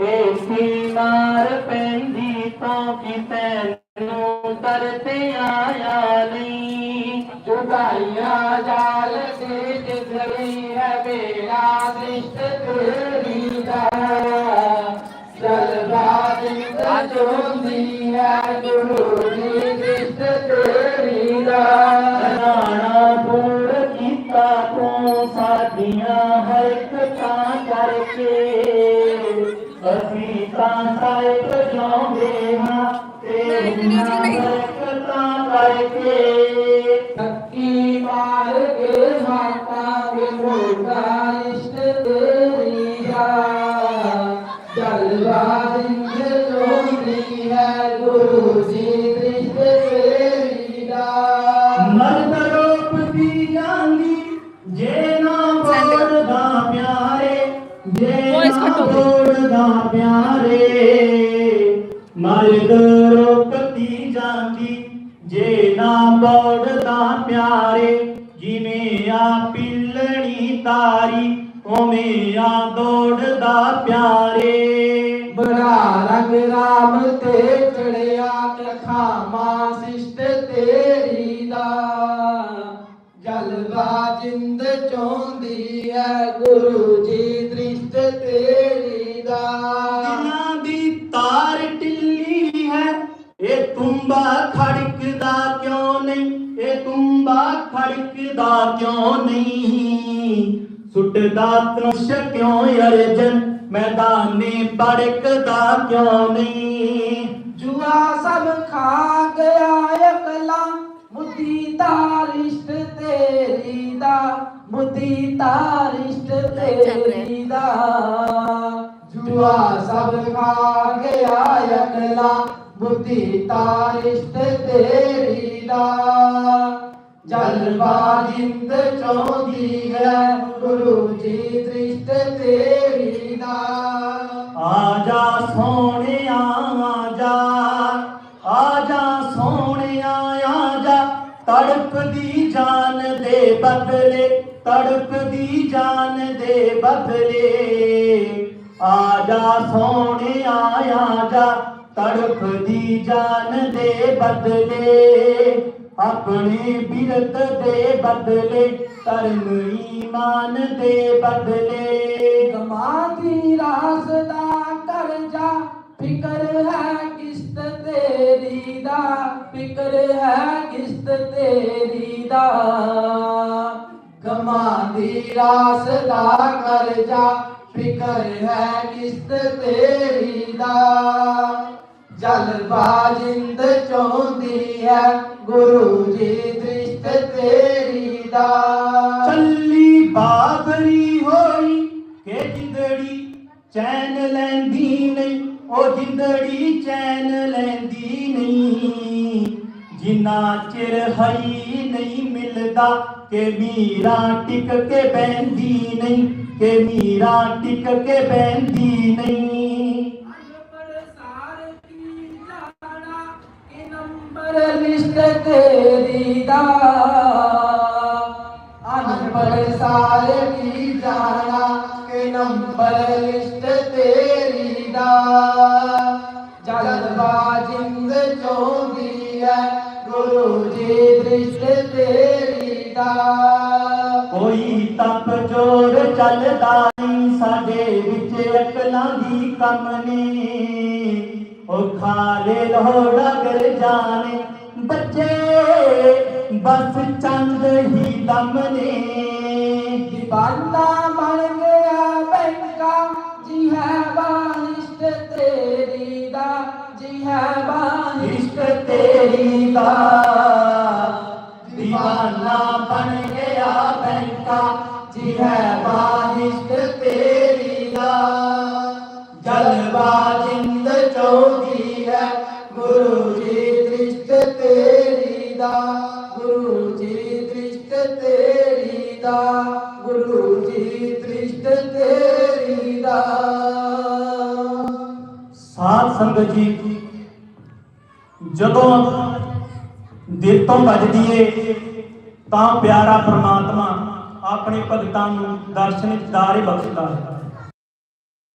AC ਮਾਰ ਪੈਂਦੀ ਤੋਂ ਕਿ ਤੈਨੂੰ ਤਰਤੇ ਆਇਆ ਨਹੀਂ। ਜੁਦਾਈਆਂ ਜਾਲ ਦੇ ਜਿਗਰੀ ਹੈ ਮੇਰਾ ਦ੍ਰਿਸ਼ਟ ਤੇਰੀ ਦਾ। ਜਲਵਾ ਜਿੰਦ ਜੋਂਦੀ ਹੈ ਗੁਰੂ ਦੀ ਦ੍ਰਿਸ਼ਟ ਤੇਰੀ ਦਾ। ਰਾਣਾ ਪੂਰ ਕੀਤਾ ਤੂੰ ਸਾਡੀਆਂ ਹਰਕਤਾਂ ਕਰਕੇ। ਅਸੀਂ ਤਾਂ ਸਾਹਿਬ ਜਾਉਂਦੇ ਹਾਂ ਤੇਰੀਆਂ ਹਰ ਇੱਕ ਤਾਂ ਕਰਕੇ ਸੱਕੀ ਮਾਰ ਕੇ ਮਾਤਾ ਦਾ ਇਸ਼ਟ ਤੇਰੀ ਦਾ ਜਲਵਾ ਜਿੰਦ ਜੋਂਦੀ ਹੈ ਗੁਰੂ ਦੀ ਦ੍ਰਿਸ਼ਟ ਤੇਰੀ ਦਾ ਮਰਦ ਰੂਪ ਦੀ ਜਾਂਦੀ ਜੇ ਨਾ ਬੋਲਦਾ ਪਿਆਰੇ। ਕੱਟੋ ਬਈ। ਬੋਲਦਾ ਪਿਆਰੇ ਮਰਦ ਦੀ ਜਾਂਦੀ ਜੇ ਨਾ ਬੋਲਦਾ ਪਿਆਰੇ ਜਿਵੇਂ ਆ ਪਿੱਲਣੀ ਤਾਰੀ ਉਵੇਂ ਆ ਦੌੜਦਾ ਪਿਆਰੇ ਬੜਾ ਰੰਗ ਰਾਮ ਤੇ ਚੜਿਆ ਕਖਾਮਾ ਸਿਸ਼ਟ ਜਲਵਾ ਜਿੰਦ ਚੋਂਦੀ ਹੈ ਗੁਰੂ ਜੀ ਦ੍ਰਿਸ਼ਟ ਤੇਰੀ ਦਾ। ਦਿਲਾਂ ਦੀ ਤਾਰ ਢਿੱਲੀ ਹੈ ਇਹ ਤੁੰਬਾ ਖੜਕਦਾ ਕਿਉਂ ਨਹੀਂ? ਇਹ ਤੁੰਬਾ ਖੜਕਦਾ ਕਿਉਂ ਨਹੀਂ? ਸੁੱਟਦਾ ਤਨੁਸ਼ ਕਿਉਂ ਅਰਜਨ? ਮੈਦਾਨੇ ਬੜਕਦਾ ਕਿਉਂ ਨਹੀਂ? ਜੁਆ ਸਭ ਖਾ ਗਿਆ ਅਕਲਾ ਮੁੱਦੀ ਤੇਰੀ ਦਾ ਮੁੱਦੀ ਤਾਰਿਸ਼ਟ ਤੇਰੀ ਦਾ। ਜੁਆ ਸਭ ਖਾ ਗਿਆ ਅਕਲਾ ਮੁੱਦੀ ਤਾਰਿਸ਼ਟ ਤੇਰੀ ਦਾ। ਜਲਵਾ ਜਿੰਦ ਚੋਂਦੀ ਹੈ, ਗੁਰੂ ਜੀ ਦ੍ਰਿਸ਼ਟ ਤੇਰੀ ਦਾ। ਆ ਜਾ ਸੋਹਣਿਆ ਆ ਜਾ ਆ ਜਾ ਸੋਹਣਿਆ ਆ ਜਾ ਤੜਪਦੀ ਦੇ ਬਦਲੇ, ਤੜਪਦੀ ਜਾਨ ਦੇ ਬਦਲੇ। ਆ ਜਾ ਸੋਹਣਿਆ ਆ ਜਾ, ਤੜਪਦੀ ਜਾਨ ਦੇ ਬਦਲੇ। ਆਪਣੇ ਬਿਰਤ ਦੇ ਬਦਲੇ, ਧਰਮ ਈਮਾਨ ਦੇ ਬਦਲੇ। ਗਮਾਂ ਦੀ ਰਾਸ ਦਾ ਕਰਜਾ, ਫਿਕਰ ਹੈ ਕਿਸ਼ਤ ਤੇ। ਤੇਰੀ ਦਾ ਫਿਕਰ ਹੈ ਕਿਸ਼ਤ ਤੇਰੀ ਦਾ। ਗਮਾਂ ਦੀ ਰਾਸ ਦਾ ਕਰਜਾ ਫਿਕਰ ਹੈ ਕਿਸ਼ਤ ਤੇਰੀ ਦਾ। ਜਲਵਾ ਜਿੰਦ ਚੋਂਦੀ ਹੈ ਗੁਰੂ ਜੀ ਦ੍ਰਿਸ਼ਟ ਤੇਰੀ ਦਾ। ਜਿੰਦੜੀ ਚੈਨ ਲੈਂਦੀ ਨਹੀਂ। ਜਿੰਨਾ ਚਿਰ ਹਰੀ ਨਹੀਂ ਮਿਲਦਾ ਕਿ ਮੀਰਾ ਟਿਕ ਕੇ ਬੈੰਦੀ ਨਹੀਂ। ਕਿ ਮੀਰਾ ਟਿਕ ਕੇ ਬੈੰਦੀ ਨਹੀਂ। ਨੰਬਰ ਲਿਸਟ ਤੇਰੀ ਦਾ। ਅਨਪੜ ਸਾਰੇ ਕੀ ਜਾਣਾ ਕਿ ਨੰਬਰ ਲਿਸਟ ਤੇਰੀ ਦਾ। ਤੇਰੀ ਕੋਈ ਤਪ ਜੋਰ ਚੱਲਦਾ ਨਹੀਂ, ਸਾਡੇ ਵਿੱਚ ਅਕਲਾਂ ਦੀ ਕਮ ਨੇ ਉਹ ਖਾਲੇ ਲੋੜਾ ਗਰ ਜਾਣੇ, ਬੱਚੇ ਬਸ ਚੰਦ ਹੀ ਦਮ ਨੇ। ਦੀਵਾਨਾ ਬਣ ਗਿਆ ਬੈਂਕਾ, ਜੀ ਹੈ ਬਾਰਿਸ਼ਟ ਤੇਰੀ ਦਾ, ਜੀ ਹੈ ਬਾਰਿਸ਼ਟ ਤੇਰੀ ਦਾ। ਸੰਗਤ ਜੀ, ਜਦੋਂ ਦਿਲ ਤੋਂ ਵੱਜਦੀ ਏ ਤਾਂ ਪਿਆਰਾ ਪ੍ਰਮਾਤਮਾ ਆਪਣੇ ਭਗਤਾਂ ਨੂੰ ਦਰਸ਼ਨ ਦਿਦਾਰੇ ਬਖਸ਼ਦਾ ਹੈ।